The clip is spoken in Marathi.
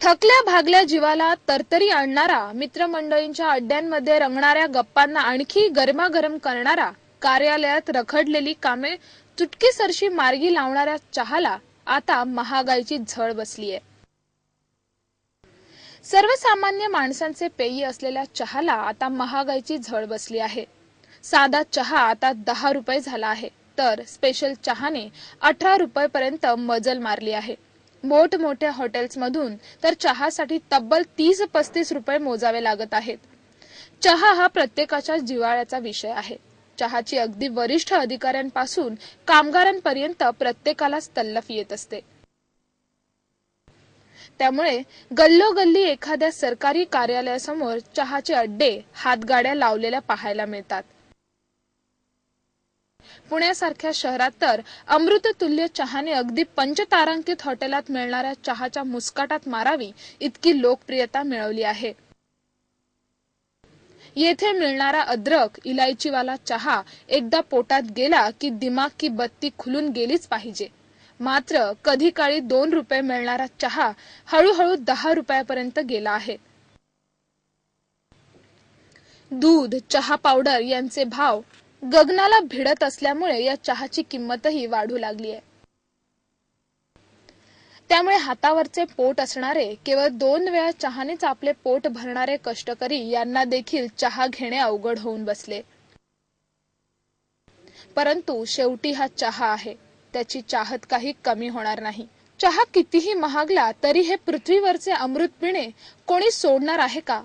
थकल्या भागल्या जीवाला तरतरी आणणारा मित्रमंडळींच्या अड्ड्यांमध्ये रंगणाऱ्या गप्पांना आणखी गरमागरम करणारा कार्यालयात रखडलेली कामे चुटकीसरशी मार्गी लावणाऱ्या चहाला आता महागाईची झळ बसली आहे सर्वसामान्य माणसांचे पेय असलेल्या चहाला आता महागाईची झळ बसली आहे. साधा चहा आता दहा रुपये झाला आहे तर स्पेशल चहाने अठरा रुपये पर्यंत मजल मारली आहे. मोठमोठ्या हॉटेल्समधून तर चहासाठी तब्बल तीस पस्तीस रुपये मोजावे लागत आहेत. चहा हा प्रत्येकाच्या जिवाळ्याचा विषय आहे. चहाची अगदी वरिष्ठ अधिकाऱ्यांपासून कामगारांपर्यंत प्रत्येकालाच तल्लफ येत असते. त्यामुळे गल्लोगल्ली एखाद्या सरकारी कार्यालयासमोर चहाचे अड्डे हातगाड्या लावलेल्या पाहायला मिळतात. पुण्यासारख्या शहरात तर अमृततुल्य चहाने अगदी पंचतारांकित हॉटेलात मिळणाऱ्या चहाच्या मुस्काटात मारावी इतकी लोकप्रियता मिळवली आहे. येथे मिळणारा अद्रक इलायचीवाला चहा एकदा पोटात गेला की दिमाग की बत्ती खुलून गेलीच पाहिजे. मात्र कधी काळी दोन रुपये मिळणारा चहा हळूहळू दहा रुपयापर्यंत गेला आहे. दूध चहा पावडर यांचे भाव गगनाला भिडत असल्यामुळे या चहाची किंमतही वाढू लागली आहे. त्यामुळे हातावरचे पोट असणारे केवळ दोन वेळा चहानेच आपले पोट भरणारे कष्टकरी यांना देखील चहा घेणे अवघड होऊन बसले. परंतु शेवटी हा चहा आहे. त्याची चाहत काही कमी होणार नाही. चहा कितीही महागला तरी हे पृथ्वीवरचे अमृत पिणे कोणी सोडणार आहे का?